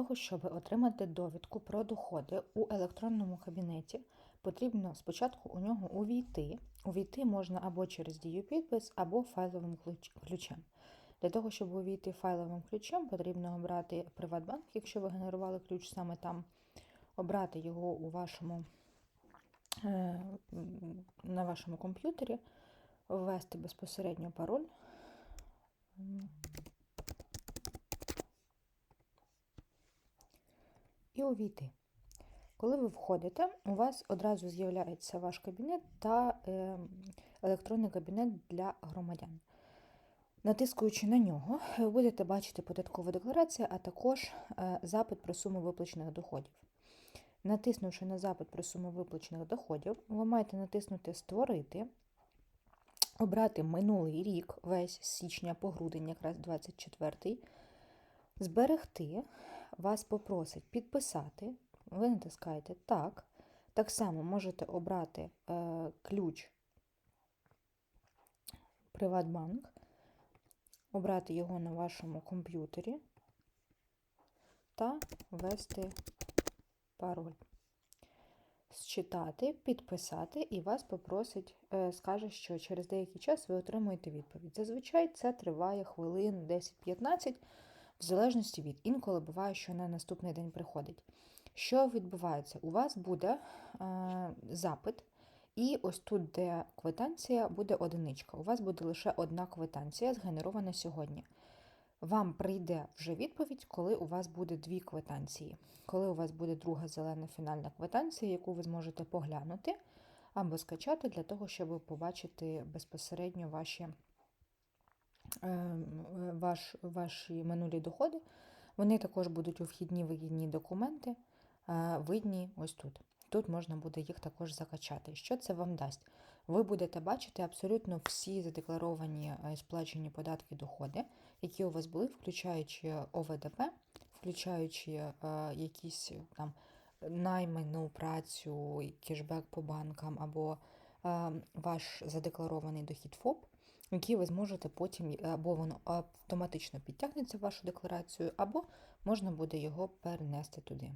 того, щоб отримати довідку про доходи у електронному кабінеті, потрібно спочатку у нього увійти. Увійти можна або через дію підпис, або файловим ключем. Для того, щоб увійти файловим ключем, потрібно обрати Приватбанк, якщо ви генерували ключ саме там, обрати його у вашому, е, на вашому комп'ютері, ввести безпосередньо пароль. І увійти. Коли ви входите, у вас одразу з'являється ваш кабінет та е, електронний кабінет для громадян. Натискуючи на нього, ви будете бачити податкова декларація, а також е, запит про суму виплачених доходів. Натиснувши на запит про суму виплачених доходів, ви маєте натиснути Створити, обрати минулий рік, весь січня по грудень, якраз 24 зберегти, вас попросить підписати, ви натискаєте так. Так само можете обрати е, ключ Приватбанк, обрати його на вашому комп'ютері та ввести пароль. Считати, підписати, і вас попросить, е, скаже, що через деякий час ви отримуєте відповідь. Зазвичай це триває хвилин 10-15, в залежності від інколи буває, що на наступний день приходить. Що відбувається? У вас буде е, запит, і ось тут, де квитанція, буде одиничка. У вас буде лише одна квитанція, згенерована сьогодні. Вам прийде вже відповідь, коли у вас буде дві квитанції. Коли у вас буде друга зелена фінальна квитанція, яку ви зможете поглянути або скачати для того, щоб побачити безпосередньо ваші, ваш, ваші минулі доходи. Вони також будуть у вхідні вигідні документи, е, видні ось тут. Тут можна буде їх також закачати. Що це вам дасть? Ви будете бачити абсолютно всі задекларовані і сплачені податки доходи, які у вас були, включаючи ОВДП, включаючи е, якісь там найману працю, кешбек по банкам або е, ваш задекларований дохід ФОП, який ви зможете потім або воно автоматично підтягнеться в вашу декларацію, або можна буде його перенести туди.